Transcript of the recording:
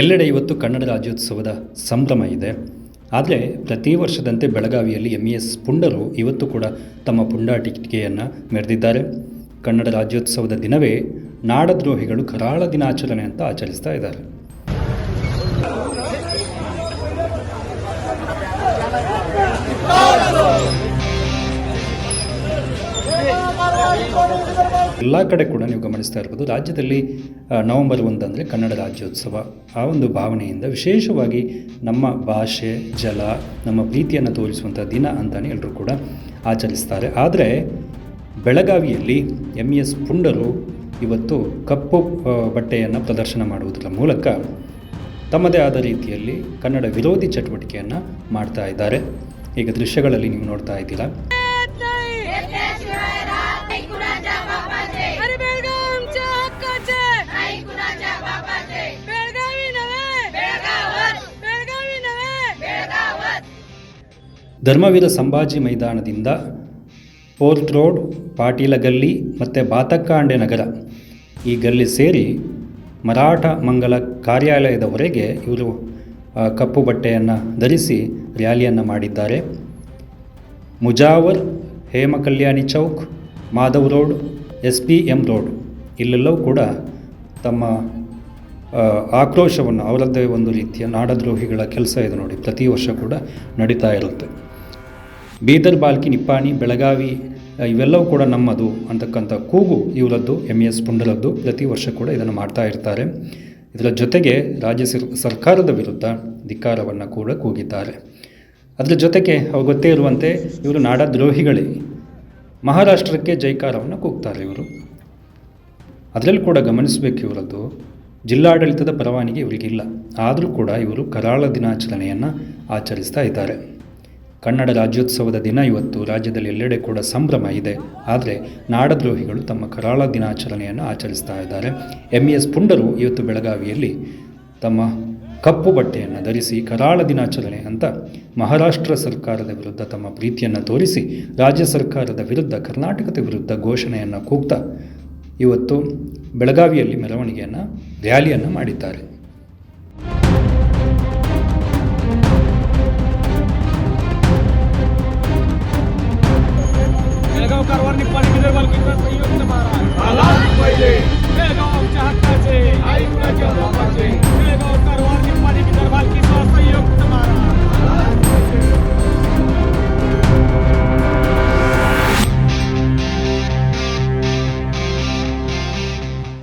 ಎಲ್ಲೆಡೆ ಇವತ್ತು ಕನ್ನಡ ರಾಜ್ಯೋತ್ಸವದ ಸಂಭ್ರಮ ಇದೆ. ಆದರೆ ಪ್ರತಿ ವರ್ಷದಂತೆ ಬೆಳಗಾವಿಯಲ್ಲಿ ಎಂ ಇ ಎಸ್ ಪುಂಡರು ಇವತ್ತು ಕೂಡ ತಮ್ಮ ಪುಂಡಾಟಿಕೆಯನ್ನು ಮೆರೆದಿದ್ದಾರೆ. ಕನ್ನಡ ರಾಜ್ಯೋತ್ಸವದ ದಿನವೇ ನಾಡದ್ರೋಹಿಗಳು ಕರಾಳ ದಿನಾಚರಣೆ ಅಂತ ಆಚರಿಸ್ತಾ ಇದ್ದಾರೆ. ಎಲ್ಲ ಕಡೆ ಕೂಡ ನೀವು ಗಮನಿಸ್ತಾ ಇರ್ಬೋದು. ರಾಜ್ಯದಲ್ಲಿ ನವೆಂಬರ್ ಒಂದು ಅಂದರೆ ಕನ್ನಡ ರಾಜ್ಯೋತ್ಸವ. ಆ ಒಂದು ಭಾವನೆಯಿಂದ ವಿಶೇಷವಾಗಿ ನಮ್ಮ ಭಾಷೆ, ಜಲ, ನಮ್ಮ ಪ್ರೀತಿಯನ್ನು ತೋರಿಸುವಂಥ ದಿನ ಅಂತಲೇ ಎಲ್ಲರೂ ಕೂಡ ಆಚರಿಸ್ತಾರೆ. ಆದರೆ ಬೆಳಗಾವಿಯಲ್ಲಿ ಎಂ ಎಸ್ ಪುಂಡರು ಇವತ್ತು ಕಪ್ಪು ಬಟ್ಟೆಯನ್ನು ಪ್ರದರ್ಶನ ಮಾಡುವುದರ ಮೂಲಕ ತಮ್ಮದೇ ಆದ ರೀತಿಯಲ್ಲಿ ಕನ್ನಡ ವಿರೋಧಿ ಚಟುವಟಿಕೆಯನ್ನು ಮಾಡ್ತಾ ಇದ್ದಾರೆ. ಈಗ ದೃಶ್ಯಗಳಲ್ಲಿ ನೀವು ನೋಡ್ತಾ ಇದ್ದೀರಾ. ಧರ್ಮವೀರ ಸಂಭಾಜಿ ಮೈದಾನದಿಂದ ಫೋರ್ತ್ ರೋಡ್ ಪಾಟೀಲ ಗಲ್ಲಿ ಮತ್ತು ಬಾತಕ್ಕಾಂಡೆ ನಗರ ಈ ಗಲ್ಲಿ ಸೇರಿ ಮರಾಠ ಮಂಗಲ ಕಾರ್ಯಾಲಯದವರೆಗೆ ಇವರು ಕಪ್ಪು ಬಟ್ಟೆಯನ್ನು ಧರಿಸಿ ರ್ಯಾಲಿಯನ್ನು ಮಾಡಿದ್ದಾರೆ. Mujawar, Hemakalyani chowk, Madhav road S P M road ಇಲ್ಲೆಲ್ಲವೂ ಕೂಡ ತಮ್ಮ ಆಕ್ರೋಶವನ್ನು ಅವರದ್ದೇ ಒಂದು ರೀತಿಯ ನಾಡದ್ರೋಹಿಗಳ ಕೆಲಸ ಇದೆ ನೋಡಿ, ಪ್ರತಿ ವರ್ಷ ಕೂಡ ನಡೀತಾ ಇರುತ್ತೆ. ಬೀದರ್, ಬಾಲ್ಕಿ, ನಿಪ್ಪಾಣಿ, ಬೆಳಗಾವಿ ಇವೆಲ್ಲವೂ ಕೂಡ ನಮ್ಮದು ಅಂತಕ್ಕಂಥ ಕೂಗು, ಇವರದ್ದು ಎಂ ಎಸ್ ಪುಂಡರದ್ದು ಪ್ರತಿ ವರ್ಷ ಕೂಡ ಇದನ್ನು ಮಾಡ್ತಾ ಇರ್ತಾರೆ. ಇದರ ಜೊತೆಗೆ ರಾಜ್ಯ ಸರ್, ಸರ್ಕಾರದ ವಿರುದ್ಧ ಧಿಕ್ಕಾರವನ್ನು ಕೂಡ ಕೂಗಿದ್ದಾರೆ. ಅದರ ಜೊತೆಗೆ ಅವು ಗೊತ್ತೇ ಇರುವಂತೆ ಇವರು ನಾಡದ್ರೋಹಿಗಳೇ. ಮಹಾರಾಷ್ಟ್ರಕ್ಕೆ ಜೈಕಾರವನ್ನು ಕೂಗ್ತಾರೆ ಇವರು. ಅದರಲ್ಲಿ ಕೂಡ ಗಮನಿಸಬೇಕು ಇವರದ್ದು. ಜಿಲ್ಲಾಡಳಿತದ ಪರವಾನಗಿ ಇವರಿಗಿಲ್ಲ. ಆದರೂ ಕೂಡ ಇವರು ಕರಾಳ ದಿನಾಚರಣೆಯನ್ನು ಆಚರಿಸ್ತಾ ಇದ್ದಾರೆ. ಕನ್ನಡ ರಾಜ್ಯೋತ್ಸವದ ದಿನ ಇವತ್ತು ರಾಜ್ಯದಲ್ಲಿ ಎಲ್ಲೆಡೆ ಕೂಡ ಸಂಭ್ರಮ ಇದೆ. ಆದರೆ ನಾಡದ್ರೋಹಿಗಳು ತಮ್ಮ ಕರಾಳ ದಿನಾಚರಣೆಯನ್ನು ಆಚರಿಸ್ತಾ ಇದ್ದಾರೆ. ಎಂ ಎಸ್ ಪುಂಡರು ಇವತ್ತು ಬೆಳಗಾವಿಯಲ್ಲಿ ತಮ್ಮ ಕಪ್ಪು ಬಟ್ಟೆಯನ್ನು ಧರಿಸಿ ಕರಾಳ ದಿನಾಚರಣೆ ಅಂತ ಮಹಾರಾಷ್ಟ್ರ ಸರ್ಕಾರದ ವಿರುದ್ಧ ತಮ್ಮ ಪ್ರೀತಿಯನ್ನು ತೋರಿಸಿ ರಾಜ್ಯ ಸರ್ಕಾರದ ವಿರುದ್ಧ ಕರ್ನಾಟಕದ ವಿರುದ್ಧ ಘೋಷಣೆಯನ್ನು ಕೂಗ್ತಾ ಇವತ್ತು ಬೆಳಗಾವಿಯಲ್ಲಿ ಮೆರವಣಿಗೆಯನ್ನು, ರ್ಯಾಲಿಯನ್ನು ಮಾಡಿದ್ದಾರೆ.